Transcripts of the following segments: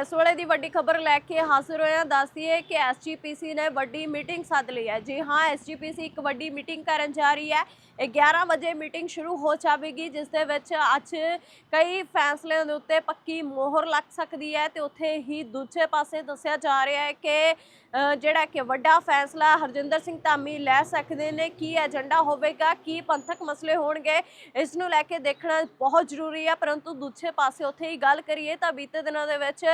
ਇਸ ਵੇਲੇ ਦੀ ਵੱਡੀ ਖਬਰ ਲੈ ਕੇ ਹਾਜ਼ਰ ਹੋਇਆ ਹਾਂ ਦੱਸਦੀਏ ਕਿ ਐਸਜੀਪੀਸੀ ਨੇ ਵੱਡੀ ਮੀਟਿੰਗ ਸੱਦ ਲਈ ਹੈ। ਜੀ ਹਾਂ, ਐਸਜੀਪੀਸੀ ਇੱਕ ਵੱਡੀ ਮੀਟਿੰਗ ਕਰਨ ਜਾ ਰਹੀ ਹੈ। ਇਹ 11 ਵਜੇ ਮੀਟਿੰਗ ਸ਼ੁਰੂ ਹੋ ਜਾਵੇਗੀ, ਜਿਸ ਦੇ ਵਿੱਚ ਅੱਜ ਕਈ ਫੈਸਲਿਆਂ ਦੇ ਉੱਤੇ ਪੱਕੀ ਮੋਹਰ ਲੱਗ ਸਕਦੀ ਹੈ ਤੇ ਉੱਥੇ ਹੀ ਦੂਜੇ ਪਾਸੇ ਦੱਸਿਆ ਜਾ ਰਿਹਾ ਹੈ ਕਿ ਜਿਹੜਾ ਕਿ ਵੱਡਾ ਫੈਸਲਾ ਹਰਜਿੰਦਰ ਸਿੰਘ ਧਾਮੀ ਲੈ ਸਕਦੇ ਨੇ, ਕੀ ਏਜੰਡਾ ਹੋਵੇਗਾ, ਕੀ ਪੰਥਕ ਮਸਲੇ ਹੋਣਗੇ, ਇਸ ਨੂੰ ਲੈ ਕੇ ਦੇਖਣਾ ਬਹੁਤ ਜ਼ਰੂਰੀ ਹੈ। ਪਰੰਤੂ ਦੂਜੇ ਪਾਸੇ ਉੱਥੇ ਹੀ ਗੱਲ ਕਰੀਏ ਤਾਂ ਬੀਤੇ ਦਿਨਾਂ ਦੇ ਵਿੱਚ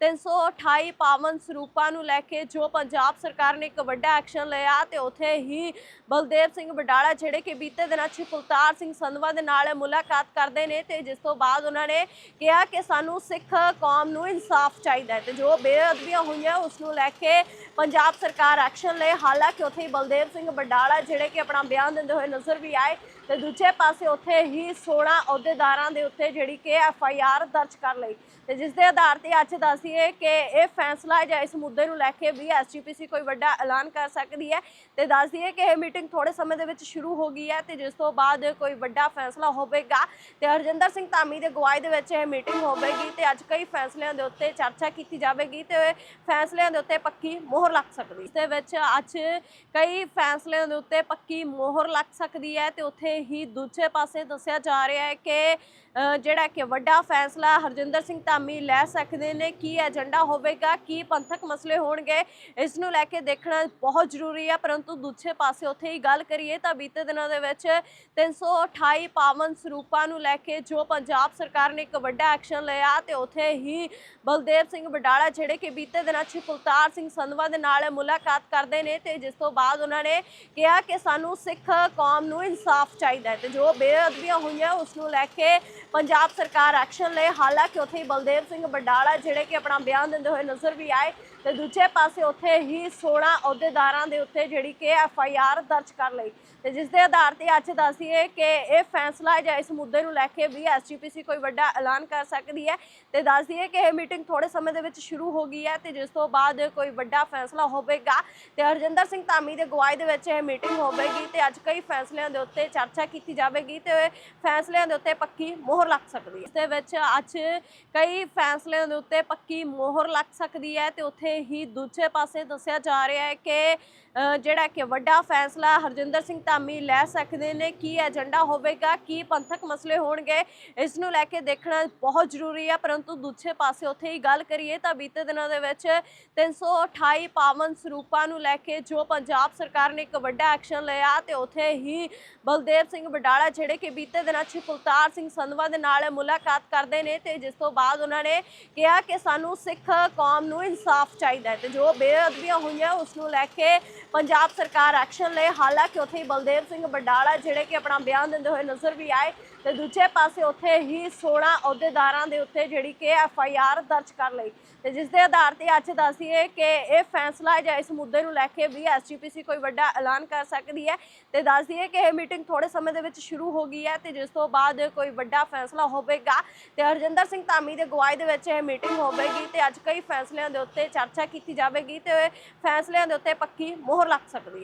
328 ਪਾਵਨ ਸਰੂਪਾਂ ਨੂੰ ਲੈ ਕੇ ਜੋ ਪੰਜਾਬ ਸਰਕਾਰ ਨੇ ਇੱਕ ਵੱਡਾ ਐਕਸ਼ਨ ਲਿਆ ਤੇ ਉੱਥੇ ਹੀ ਬਲਦੇਵ ਸਿੰਘ ਬਡਾਲਾ ਜਿਹੜੇ ਕਿ ਬੀਤੇ ਦਿਨਾਂ 'ਚ ਕੁਲਤਾਰ ਸਿੰਘ ਸੰਧਵਾ ਦੇ ਨਾਲ ਮੁਲਾਕਾਤ ਕਰਦੇ ਨੇ ਤੇ ਜਿਸ ਤੋਂ ਬਾਅਦ ਉਹਨਾਂ ਨੇ ਕਿਹਾ ਕਿ ਸਾਨੂੰ ਸਿੱਖ ਕੌਮ ਨੂੰ ਇਨਸਾਫ ਚਾਹੀਦਾ ਹੈ ਤੇ ਜੋ ਬੇਅਦਬੀਆਂ ਹੋਈਆਂ, ਉਸ ਨੂੰ ਲੈ ਕੇ ਪੰਜਾਬ ਸਰਕਾਰ ਐਕਸ਼ਨ ਲਏ। ਹਾਲਾਂਕਿ ਉੱਥੇ ਹੀ ਬਲਦੇਵ ਸਿੰਘ ਬਡਾਲਾ ਜਿਹੜੇ ਕਿ ਆਪਣਾ ਬਿਆਨ ਦਿੰਦੇ ਹੋਏ ਨਜ਼ਰ ਵੀ ਆਏ ਤੇ ਦੂਜੇ ਪਾਸੇ ਉੱਥੇ ਹੀ 16 ਅਹੁਦੇਦਾਰਾਂ ਦੇ ਉੱਤੇ ਜਿਹੜੀ ਕਿ ਐਫ ਆਈ ਆਰ ਦਰਜ ਕਰ ਲਈ। ਤੇ ਜਿਸ ਦੇ ਆਧਾਰ ਤੇ ਅੱਜ ਦੱਸੀਏ ਕਿ ਇਹ ਫੈਸਲਾ ਜਾਂ ਇਸ ਮੁੱਦੇ ਨੂੰ ਲੈ ਕੇ ਵੀ ਐਸਜੀਪੀਸੀ ਕੋਈ ਵੱਡਾ ਐਲਾਨ ਕਰ ਸਕਦੀ ਹੈ। ਤੇ ਦੱਸਦੀਏ ਕਿ ਇਹ ਮੀਟਿੰਗ ਥੋੜੇ ਸਮੇਂ ਦੇ ਵਿੱਚ ਸ਼ੁਰੂ ਹੋ ਗਈ ਹੈ ਤੇ ਜਿਸ ਤੋਂ ਬਾਅਦ ਕੋਈ ਵੱਡਾ ਫੈਸਲਾ ਹੋਵੇਗਾ ਤੇ ਹਰਜਿੰਦਰ ਸਿੰਘ ਧਾਮੀ ਦੇ ਗਵਾਈ ਦੇ ਵਿੱਚ ਇਹ ਮੀਟਿੰਗ ਹੋਵੇਗੀ ਤੇ ਅੱਜ ਕਈ ਫੈਸਲਿਆਂ ਦੇ ਉੱਤੇ ਚਰਚਾ ਕੀਤੀ ਜਾਵੇਗੀ ਤੇ ਫੈਸਲਿਆਂ ਦੇ ਉੱਤੇ ਪੱਕੀ ਮੋਹਰ ਲੱਗ ਸਕਦੀ। ਇਸ ਦੇ ਵਿੱਚ ਅੱਜ ਕਈ ਫੈਸਲਿਆਂ ਦੇ ਉੱਤੇ ਪੱਕੀ ਮੋਹਰ ਲੱਗ ਸਕਦੀ ਹੈ ਤੇ ਉੱਥੇ ਹੀ ਦੂਜੇ ਪਾਸੇ ਦੱਸਿਆ ਜਾ ਰਿਹਾ ਹੈ ਕਿ ਜਿਹੜਾ ਕਿ ਵੱਡਾ ਫੈਸਲਾ ਹਰਜਿੰਦਰ ਸਿੰਘ ਧਾਮੀ ਲੈ ਸਕਦੇ ਨੇ, ਕੀ ਏਜੰਡਾ ਹੋਵੇਗਾ, ਕੀ ਪੰਥਕ ਮਸਲੇ ਹੋਣਗੇ, ਇਸ ਨੂੰ ਲੈ ਕੇ ਦੇਖਣਾ ਬਹੁਤ ਜ਼ਰੂਰੀ ਹੈ ਪਰੰਤੂ ਦੂਜੇ ਪਾਸੇ ਉੱਥੇ ਹੀ ਗੱਲ ਕਰੀਏ ਤਾਂ ਬੀਤੇ ਦਿਨਾਂ ਦੇ ਵਿੱਚ 328 ਪਾਵਨ ਸਰੂਪਾਂ ਨੂੰ ਲੈ ਕੇ ਜੋ ਪੰਜਾਬ ਸਰਕਾਰ ਨੇ ਇੱਕ ਵੱਡਾ ਐਕਸ਼ਨ ਲਿਆ ਤੇ ਉੱਥੇ ਹੀ ਬਲਦੇਵ ਸਿੰਘ ਬਡਾਲਾ ਜਿਹੜੇ ਕਿ ਬੀਤੇ ਦਿਨਾਂ 'ਚ ਕੁਲਤਾਰ ਸਿੰਘ ਸੰਧਵਾ ਦੇ ਨਾਲ ਮੁਲਾਕਾਤ ਕਰਦੇ ਨੇ ਤੇ ਜਿਸ ਤੋਂ ਬਾਅਦ ਉਹਨਾਂ ਨੇ ਕਿਹਾ ਕਿ ਸਾਨੂੰ ਸਿੱਖ ਕੌਮ ਨੂੰ ਇਨਸਾਫ ਚਾਹੀਦਾ ਹੈ ਤੇ ਜੋ ਬੇਅਦਬੀਆਂ ਹੋਈਆਂ, ਉਸ ਨੂੰ ਲੈ ਕੇ ਪੰਜਾਬ ਸਰਕਾਰ ਐਕਸ਼ਨ ਲਏ। ਹਾਲਾਂਕਿ ਉੱਥੇ ਹੀ ਬਲਦੇਵ ਸਿੰਘ ਬਡਾਲਾ ਜਿਹੜੇ ਕਿ ਆਪਣਾ ਬਿਆਨ ਦਿੰਦੇ ਹੋਏ ਨਜ਼ਰ ਵੀ ਆਏ ਤੇ ਦੂਜੇ ਪਾਸੇ ਉੱਥੇ ਹੀ 16 ਅਹੁਦੇਦਾਰਾਂ ਦੇ ਉੱਤੇ ਜਿਹੜੀ ਕਿ ਐਫ ਆਈ ਆਰ ਦਰਜ ਕਰ ਲਈ। ਤੇ ਜਿਸ ਦੇ ਆਧਾਰ ਤੇ ਅੱਜ ਦੱਸੀਏ ਕਿ ਇਹ ਫੈਸਲਾ ਜਾਂ ਇਸ ਮੁੱਦੇ ਨੂੰ ਲੈ ਕੇ ਵੀ ਐਸਜੀਪੀਸੀ ਕੋਈ ਵੱਡਾ ਐਲਾਨ ਕਰ ਸਕਦੀ ਹੈ। ਤੇ ਦੱਸਦੀਏ ਕਿ ਇਹ ਮੀਟਿੰਗ ਥੋੜੇ ਸਮੇਂ ਦੇ ਵਿੱਚ ਸ਼ੁਰੂ ਹੋ ਗਈ ਹੈ ਤੇ ਜਿਸ ਤੋਂ ਬਾਅਦ ਕੋਈ ਵੱਡਾ ਫੈਸਲਾ ਹੋਵੇਗਾ ਤੇ ਹਰਜਿੰਦਰ ਸਿੰਘ ਧਾਮੀ ਦੇ ਗਵਾਈ ਦੇ ਵਿੱਚ ਇਹ ਮੀਟਿੰਗ ਹੋਵੇਗੀ ਤੇ ਅੱਜ ਕਈ ਫੈਸਲਿਆਂ ਦੇ ਉੱਤੇ ਚਰਚਾ ਕੀਤੀ ਜਾਵੇਗੀ ਤੇ ਫੈਸਲਿਆਂ ਦੇ ਉੱਤੇ ਪੱਕੀ ਮੋਹਰ ਲੱਗ ਸਕਦੀ ਹੈ। ਇਸ ਦੇ ਵਿੱਚ ਅੱਜ ਕਈ ਫੈਸਲਿਆਂ ਦੇ ਉੱਤੇ ਪੱਕੀ ਮੋਹਰ ਲੱਗ ਸਕਦੀ ਹੈ ਤੇ ਉੱਥੇ ਹੀ ਦੂਜੇ ਪਾਸੇ ਦੱਸਿਆ ਜਾ ਰਿਹਾ ਹੈ ਕਿ ਜਿਹੜਾ ਕਿ ਵੱਡਾ ਫੈਸਲਾ ਹਰਜਿੰਦਰ ਸਿੰਘ ਧਾਮੀ ਲੈ ਸਕਦੇ ਨੇ, ਕੀ ਏਜੰਡਾ ਹੋਵੇਗਾ, ਕੀ ਪੰਥਕ ਮਸਲੇ ਹੋਣਗੇ, ਇਸ ਨੂੰ ਲੈ ਕੇ ਦੇਖਣਾ ਬਹੁਤ ਜ਼ਰੂਰੀ ਹੈ। ਪਰੰਤੂ ਦੂਜੇ ਪਾਸੇ ਉੱਥੇ ਹੀ ਗੱਲ ਕਰੀਏ ਤਾਂ ਬੀਤੇ ਦਿਨਾਂ ਦੇ ਵਿੱਚ 328 ਪਾਵਨ ਸਰੂਪਾਂ ਨੂੰ ਲੈ ਕੇ ਜੋ ਪੰਜਾਬ ਸਰਕਾਰ ਨੇ ਇੱਕ ਵੱਡਾ ਐਕਸ਼ਨ ਲਿਆ ਤੇ ਉੱਥੇ ਹੀ ਬਲਦੇਵ ਸਿੰਘ ਬਡਾਲਾ ਜਿਹੜੇ ਕਿ ਬੀਤੇ ਦਿਨਾਂ 'ਚ ਕੁਲਤਾਰ ਸਿੰਘ ਸੰਧਵਾ ਦੇ ਨਾਲ ਮੁਲਾਕਾਤ ਕਰਦੇ ਨੇ ਤੇ ਜਿਸ ਤੋਂ ਬਾਅਦ ਉਹਨਾਂ ਨੇ ਕਿਹਾ ਕਿ ਸਾਨੂੰ ਸਿੱਖ ਕੌਮ ਨੂੰ ਇਨਸਾਫ ਚਾਹੀਦਾ ਹੈ ਤੇ ਜੋ ਬੇਅਦਬੀਆਂ ਹੋਈਆਂ ਉਸ ਨੂੰ ਲੈ ਕੇ ਪੰਜਾਬ ਸਰਕਾਰ ਐਕਸ਼ਨ ਲਏ। ਹਾਲਾਂਕਿ ਉੱਥੇ ਹੀ ਬਲਦੇਵ ਸਿੰਘ ਬਡਾਲਾ ਜਿਹੜੇ ਕਿ ਆਪਣਾ ਬਿਆਨ ਦਿੰਦੇ ਹੋਏ ਨਜ਼ਰ ਵੀ ਆਏ ਤੇ ਦੂਜੇ ਪਾਸੇ ਉੱਥੇ ਹੀ 16 ਅਹੁਦੇਦਾਰਾਂ ਦੇ ਉੱਤੇ ਜਿਹੜੀ ਕਿ ਐਫ ਆਈ ਆਰ ਦਰਜ ਕਰ ਲਈ। ਤੇ ਜਿਸ ਦੇ ਆਧਾਰ ਤੇ ਅੱਜ ਦੱਸੀਏ ਕਿ ਇਹ ਫੈਸਲਾ ਜਾਂ ਇਸ ਮੁੱਦੇ ਨੂੰ ਲੈ ਕੇ ਵੀ ਐਸਜੀਪੀਸੀ ਕੋਈ ਵੱਡਾ ਐਲਾਨ ਕਰ ਸਕਦੀ ਹੈ। ਤੇ ਦੱਸ ਦਈਏ ਕਿ ਇਹ ਮੀਟਿੰਗ ਥੋੜੇ ਸਮੇਂ ਦੇ ਵਿੱਚ ਸ਼ੁਰੂ ਹੋ ਗਈ ਹੈ ਤੇ ਜਿਸ ਤੋਂ ਬਾਅਦ ਕੋਈ ਵੱਡਾ ਫੈਸਲਾ ਹੋਵੇਗਾ ਤੇ ਹਰਜਿੰਦਰ ਸਿੰਘ ਧਾਮੀ ਦੇ ਗਵਾਈ ਦੇ ਵਿੱਚ ਇਹ ਮੀਟਿੰਗ ਹੋਵੇਗੀ ਤੇ ਅੱਜ ਕਈ ਫੈਸਲਿਆਂ ਦੇ ਉੱਤੇ ਚਰਚਾ ਕੀਤੀ ਜਾਵੇਗੀ ਤੇ ਫੈਸਲਿਆਂ ਦੇ ਉੱਤੇ ਪੱਕੀ ਮੋਹਰ ਲੱਗ ਸਕਦੀ ਹੈ